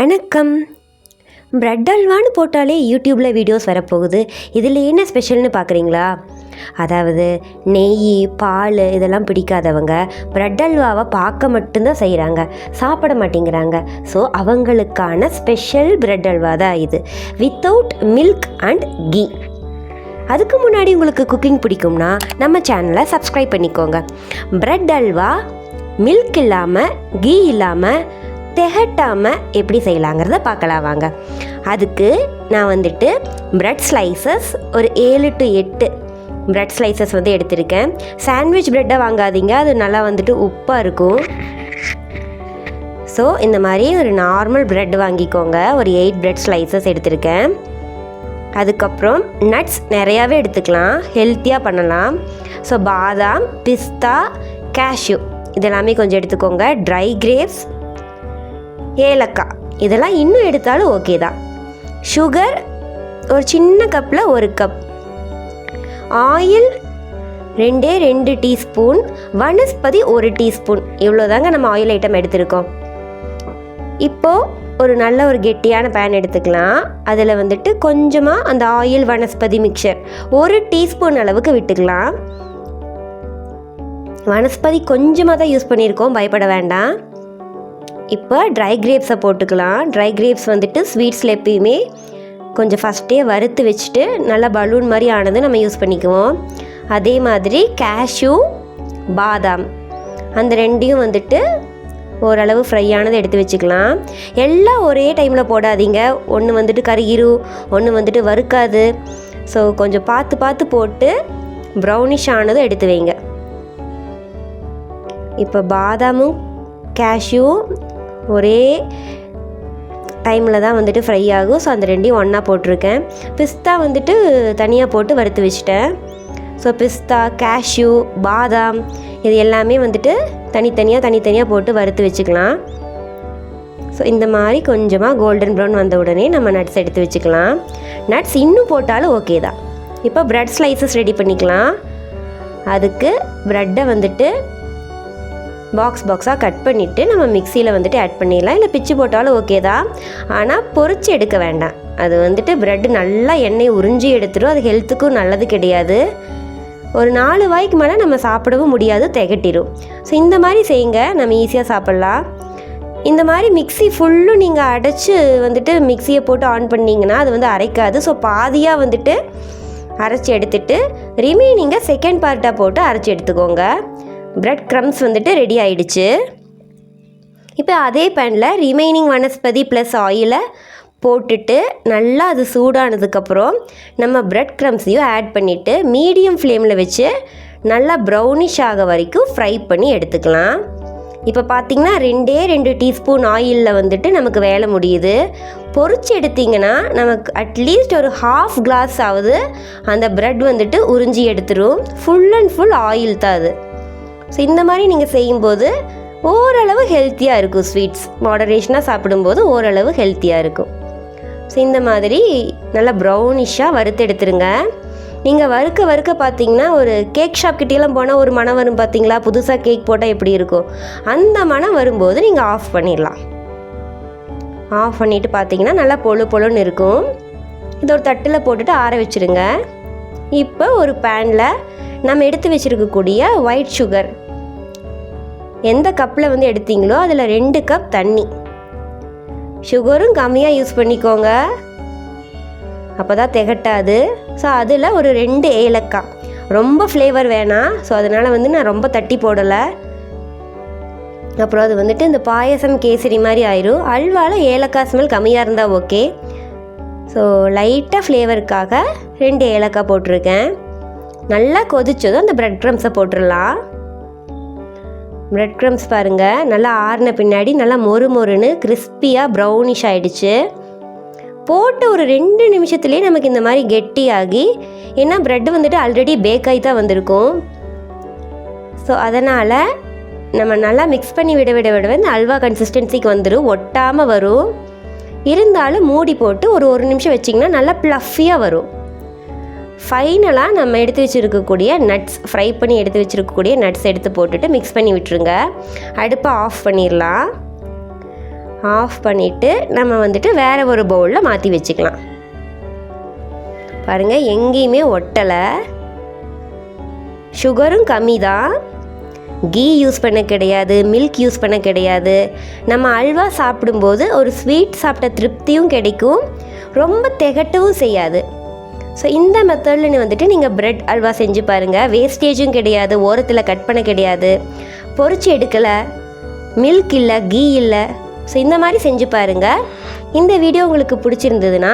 வணக்கம். பிரெட் அல்வான்னு போட்டாலே யூடியூப்பில் வீடியோஸ் வரப்போகுது. இதில் என்ன ஸ்பெஷல்னு பார்க்குறீங்களா அதாவது நெய் பால் இதெல்லாம் பிடிக்காதவங்க பிரெட் அல்வாவை பார்க்க மட்டும்தான் செய்கிறாங்க சாப்பிட மாட்டேங்கிறாங்க. ஸோ அவங்களுக்கான ஸ்பெஷல் பிரெட் அல்வா தான் இது. வித்தவுட் மில்க் அண்ட் கீ அதுக்கு முன்னாடி உங்களுக்கு குக்கிங் பிடிக்கும்னா நம்ம சேனலை சப்ஸ்கிரைப் பண்ணிக்கோங்க. பிரெட் அல்வா மில்க் இல்லாமல் கீ இல்லாமல் திகட்டாமல் எப்படி செய்யலாங்கிறத பார்க்கலாம் வாங்க. அதுக்கு நான் வந்துட்டு ப்ரெட் ஸ்லைசஸ் ஒரு ஏழு டு எட்டு ப்ரெட் ஸ்லைசஸ் வந்து எடுத்திருக்கேன். சாண்ட்விச் ப்ரெட்டை வாங்காதீங்க அது நல்லா வந்துட்டு உப்பாக இருக்கும். ஸோ இந்த மாதிரி ஒரு நார்மல் ப்ரெட் வாங்கிக்கோங்க. ஒரு எயிட் ப்ரெட் ஸ்லைசஸ் எடுத்திருக்கேன். அதுக்கப்புறம் நட்ஸ் நிறையாவே எடுத்துக்கலாம். ஹெல்த்தியாக பண்ணலாம். ஸோ பாதாம் பிஸ்தா கேஷ்யூ இதெல்லாமே கொஞ்சம் எடுத்துக்கோங்க. ட்ரை கிரேப்ஸ் ஏலக்காய். இதெல்லாம் இன்னும் எடுத்தாலும் ஓகே தான். சுகர் ஒரு சின்ன கப்பில் ஒரு கப் ஆயில் ரெண்டே ரெண்டு டீஸ்பூன் வனஸ்பதி ஒரு டீஸ்பூன் இவ்வளோதாங்க நம்ம ஆயில் ஐட்டம் எடுத்திருக்கோம். இப்போது ஒரு நல்ல ஒரு கெட்டியான பேன் எடுத்துக்கலாம். அதில் வந்துட்டு கொஞ்சமாக அந்த ஆயில் வனஸ்பதி மிக்சர் ஒரு டீஸ்பூன் அளவுக்கு விட்டுக்கலாம். வனஸ்பதி கொஞ்சமாக தான் யூஸ் பண்ணியிருக்கோம் பயப்பட வேண்டாம். இப்போ ட்ரை கிரேப்ஸை போட்டுக்கலாம். ட்ரை கிரேப்ஸ் வந்துட்டு ஸ்வீட்ஸில் எப்பயுமே கொஞ்சம் ஃபஸ்ட்டே வறுத்து வச்சுட்டு நல்லா பலூன் மாதிரி ஆனது நம்ம யூஸ் பண்ணிக்குவோம். அதே மாதிரி கேஷ்யூ பாதாம். அந்த ரெண்டையும் வந்துட்டு ஓரளவு ஃப்ரையானதை எடுத்து வச்சுக்கலாம். எல்லாம் ஒரே டைமில் போடாதீங்க. ஒன்று வந்துட்டு கருகிரும் ஒன்று வந்துட்டு வறுக்காது. ஸோ கொஞ்சம் பார்த்து பார்த்து போட்டு ப்ரௌனிஷ் ஆனதும் எடுத்து வைங்க. இப்போ பாதாமும் கேஷ்யூவும் ஒரே டைமில் தான் வந்துட்டு ஃப்ரை ஆகும். ஸோ அந்த ரெண்டையும் ஒன்றா போட்டிருக்கேன். பிஸ்தா வந்துட்டு தனியாக போட்டு வறுத்து வச்சுட்டேன். ஸோ பிஸ்தா கேஷ்யூ பாதாம் இது எல்லாமே வந்துட்டு தனித்தனியாக தனித்தனியாக போட்டு வறுத்து வச்சுக்கலாம். ஸோ இந்த மாதிரி கொஞ்சமாக கோல்டன் ப்ரௌன் வந்த உடனே நம்ம நட்ஸ் எடுத்து வச்சுக்கலாம். நட்ஸ் இன்னும் போட்டாலும் ஓகே தான். இப்போ ப்ரெட் ஸ்லைசஸ் ரெடி பண்ணிக்கலாம். அதுக்கு ப்ரெட்டை வந்துட்டு பாக்ஸ் பாக்ஸாக கட் பண்ணிவிட்டு நம்ம மிக்சியில் வந்துட்டு ஆட் பண்ணிடலாம். இல்லை பிச்சு போட்டாலும் ஓகே தான். ஆனால் பொறிச்சு எடுக்க வேண்டாம். அது வந்துட்டு ப்ரெட் நல்லா எண்ணெய் உறிஞ்சி எடுத்துடும் அது ஹெல்த்துக்கும் நல்லது கிடையாது. ஒரு நாலு வாய்க்கு மேலே நம்ம சாப்பிடவும் முடியாது திகட்டிடும் ஸோ இந்த மாதிரி செய்யுங்க. நம்ம ஈஸியாக சாப்பிட்லாம். இந்த மாதிரி மிக்ஸி ஃபுல்லும் நீங்கள் அடைச்சி வந்துட்டு மிக்சியை போட்டு ஆன் பண்ணிங்கன்னா அது வந்து அரைக்காது. ஸோ பாதியாக வந்துட்டு அரைச்சி எடுத்துட்டு ரிமைனிங்கை செகண்ட் பார்ட்டாக போட்டு அரைச்சி எடுத்துக்கோங்க. பிரெட் க்ரம்ஸ் வந்துட்டு ரெடி ஆயிடுச்சு. இப்போ அதே பேனில் ரிமைனிங் வனஸ்பதி ப்ளஸ் ஆயிலை போட்டுட்டு நல்லா அது சூடானதுக்கப்புறம் நம்ம பிரெட் க்ரம்ஸையும் ஆட் பண்ணிவிட்டு மீடியம் ஃப்ளேமில் வச்சு நல்லா ப்ரௌனிஷ் ஆக வரைக்கும் ஃப்ரை பண்ணி எடுத்துக்கலாம். இப்போ பார்த்திங்கன்னா ரெண்டே ரெண்டு டீஸ்பூன் ஆயிலில் வந்துட்டு நமக்கு வேலை முடியுது. பொறிச்சு எடுத்திங்கன்னா நமக்கு அட்லீஸ்ட் ஒரு ஹாஃப் கிளாஸ் ஆகுது அந்த ப்ரெட் வந்துட்டு உறிஞ்சி எடுத்துரும். ஃபுல் அண்ட் ஃபுல் ஆயில் தான் அது. ஸோ இந்த மாதிரி நீங்கள் செய்யும்போது ஓரளவு ஹெல்த்தியாக இருக்கும் ஸ்வீட்ஸ் மாடரேஷனாக சாப்பிடும்போது ஓரளவு ஹெல்த்தியாக இருக்கும். ஸோ இந்த மாதிரி நல்லா ப்ரௌனிஷாக வறுத்தெடுத்துருங்க நீங்கள் வறுக்க வறுக்க பார்த்தீங்கன்னா ஒரு கேக் ஷாப் கிட்டேலாம் போனால் ஒரு மனம் வரும் பார்த்தீங்களா புதுசாக கேக் போட்டால் எப்படி இருக்கும்? அந்த மனம் வரும்போது நீங்கள் ஆஃப் பண்ணிடலாம். ஆஃப் பண்ணிவிட்டு பார்த்தீங்கன்னா நல்லா பொழு பொழுன்னு இருக்கும். இதை ஒரு தட்டில் போட்டுட்டு ஆற வச்சுருங்க. இப்போ ஒரு பேனில் நம்ம எடுத்து வச்சுருக்கக்கூடிய ஒயிட் சுகர் எந்த கப்பில் வந்து எடுத்தீங்களோ அதில் ரெண்டு கப் தண்ணி. சுகரும் கம்மியாக யூஸ் பண்ணிக்கோங்க. அப்போ தான் திகட்டாது. ஸோ அதில் ஒரு ரெண்டு ஏலக்காய். ரொம்ப ஃப்ளேவர் வேணாம். ஸோ அதனால் வந்து நான் ரொம்ப தட்டி போடலை. அப்புறம் அது வந்துட்டு இந்த பாயசம் கேசரி மாதிரி ஆயிரும். அல்வாவில் ஏலக்காய் ஸ்மெல் கம்மியாக இருந்தால் ஓகே ஸோ லைட்டாக ஃப்ளேவருக்காக ரெண்டு ஏலக்காய் போட்டிருக்கேன். நல்லா கொதிச்சதும் அந்த ப்ரெட் க்ரம்ஸை போட்டுடலாம். ப்ரெட் க்ரம்ஸ் பாருங்கள் நல்லா ஆறின பின்னாடி நல்லா மொறு மொறுன்னு கிறிஸ்பியாக ப்ரௌனிஷ் ஆகிடுச்சு போட்டு ஒரு ரெண்டு நிமிஷத்துலேயே நமக்கு இந்த மாதிரி கெட்டியாகி ஏன்னா ப்ரெட் வந்துட்டு ஆல்ரெடி பேக் ஆகி தான் வந்திருக்கும். ஸோ அதனால் நம்ம நல்லா மிக்ஸ் பண்ணி விட விட விட இந்த அல்வா கன்சிஸ்டன்சிக்கு வந்துடும் ஒட்டாமல் வரும். இருந்தாலும் மூடி போட்டு ஒரு ஒரு நிமிஷம் வச்சிங்கன்னா நல்லா ப்ளஃபியாக வரும். ஃபைனலாக நம்ம எடுத்து வச்சுருக்கக்கூடிய நட்ஸ் ஃப்ரை பண்ணி எடுத்து வச்சுருக்கக்கூடிய நட்ஸ் எடுத்து போட்டுட்டு மிக்ஸ் பண்ணி விட்டுருங்க. அடுப்பை ஆஃப் பண்ணிடலாம். ஆஃப் பண்ணிவிட்டு நம்ம வந்துட்டு வேறு ஒரு பவுலில் மாற்றி வச்சுக்கலாம். பாருங்கள் எங்கேயுமே ஒட்டலை. சுகரும் கம்மி தான் கீ யூஸ் பண்ண கிடையாது மில்க் யூஸ் பண்ண கிடையாது. நம்ம அல்வா சாப்பிடும்போது ஒரு ஸ்வீட் சாப்பிட்ட திருப்தியும் கிடைக்கும். ரொம்ப திகட்டவும் செய்யாது. ஸோ இந்த மெத்தடில் வந்துட்டு நீங்கள் ப்ரெட் அல்வா செஞ்சு பாருங்கள் வேஸ்டேஜும் கிடையாது ஓரத்தில் கட் பண்ண கிடையாது. பொறிச்சு எடுக்கலை மில்க் இல்லை கீ இல்லை. ஸோ இந்த மாதிரி செஞ்சு பாருங்கள் இந்த வீடியோ உங்களுக்கு பிடிச்சிருந்ததுன்னா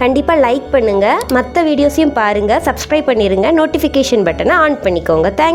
கண்டிப்பாக லைக் பண்ணுங்கள் மற்ற வீடியோஸையும் பாருங்கள் சப்ஸ்கிரைப் பண்ணிடுங்க நோட்டிஃபிகேஷன் பட்டனை ஆன் பண்ணிக்கோங்க. தேங்க்